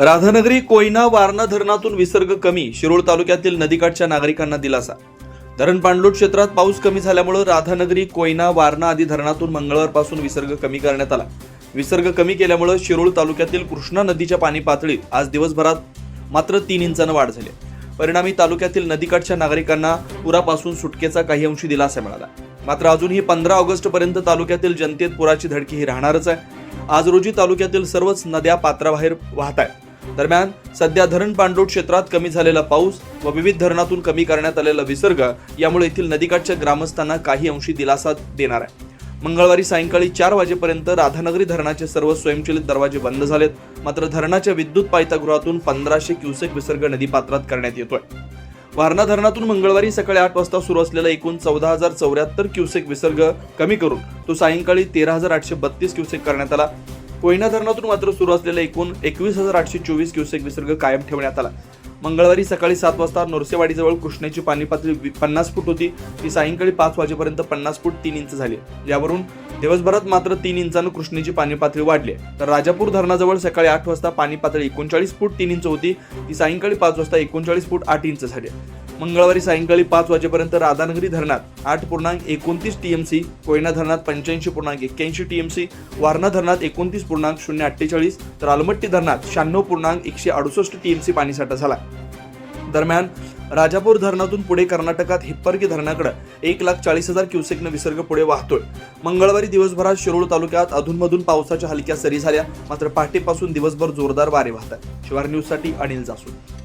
राधानगरी कोयना वारणा धरणातून विसर्ग कमी शिरोळ तालुक्यातील नदीकाठच्या नागरिकांना दिलासा. धरण पाणलोट क्षेत्रात पाऊस कमी झाल्यामुळे राधानगरी कोयना वारणा आदी धरणातून मंगळवारपासून विसर्ग कमी करण्यात आला. विसर्ग कमी केल्यामुळे शिरोळ तालुक्यातील कृष्णा नदीच्या पाणी पातळीत आज दिवसभरात मात्र तीन इंचानं वाढ झाली. परिणामी तालुक्यातील नदीकाठच्या नागरिकांना पुरापासून सुटकेचा काही अंशी दिलासा मिळाला. मात्र अजूनही पंधरा ऑगस्ट पर्यंत तालुक्यातील जनतेत पुराची धडकी ही राहणारच आहे. आज रोजी तालुक्यातील सर्वच नद्या पात्राबाहेर वाहत आहेत दरम्यान सध्या धरण पाणलोट क्षेत्रात कमी झालेला पाऊस व विविध धरणातून कमी करण्यात आलेला विसर्ग यामुळे येथील नदीकाठच्या ग्रामस्थांना काही अंशी दिलासा देणार आहे. मंगळवारी सायंकाळी चार वाजेपर्यंत राधानगरी धरणाचे सर्व स्वयंचलित दरवाजे बंद झालेत. मात्र धरणाच्या विद्युत पायथागृहातून पंधराशे क्युसेक विसर्ग नदीपात्रात करण्यात येतोय. वारणा धरणातून मंगळवारी सकाळी आठ वाजता सुरू असलेला एकूण चौदा हजार चौऱ्याहत्तर क्युसेक विसर्ग कमी करून तो सायंकाळी तेरा हजार आठशे बत्तीस क्युसेक करण्यात आला. कोयना धरणातून मात्र सुरू असलेला एकूण एकवीस हजार आठशे चोवीस क्युसेक विसर्ग कायम ठेवण्यात आला. मंगळवारी सकाळी सात वाजता नोरसेवाडीजवळ कृष्णेची पाणी पातळी पन्नास फूट होती. ती सायंकाळी पाच वाजेपर्यंत पन्नास फूट तीन इंच झाली. यावरून दिवसभरात मात्र तीन इंचानं कृष्णेची पाणी पातळी वाढली. तर राजापूर धरणाजवळ सकाळी आठ वाजता पाणी पातळी एकोणचाळीस फूट तीन इंच होती. ती सायंकाळी पाच वाजता एकोणचाळीस फूट आठ इंच झाली. मंगळवारी सायंकाळी पाच वाजेपर्यंत राधानगरी धरणात आठ पूर्णांक एकोणतीस टीएमसी कोयना धरणात पंच्याऐंशी पूर्णांक एक्क्याऐंशी टीएमसी वारणा धरणात एकोणतीस पूर्णांक शून्य अठ्ठेचाळीस तर आलमट्टी धरणात शहाण्णव पूर्णांक एकशे अडुसष्ट टीएमसी पाणीसाठा झाला. दरम्यान राजापूर धरणातून पुढे कर्नाटकात हिप्परकी धरणाकडे एक लाख चाळीस हजार क्युसेकनं विसर्ग पुढे वाहतोय मंगळवारी दिवसभरात शिरोळ तालुक्यात अधूनमधून पावसाच्या हलक्या सरी झाल्या मात्र पहाटेपासून दिवसभर जोरदार वारे वाहतात. शिवार न्यूजसाठी अनिल जासून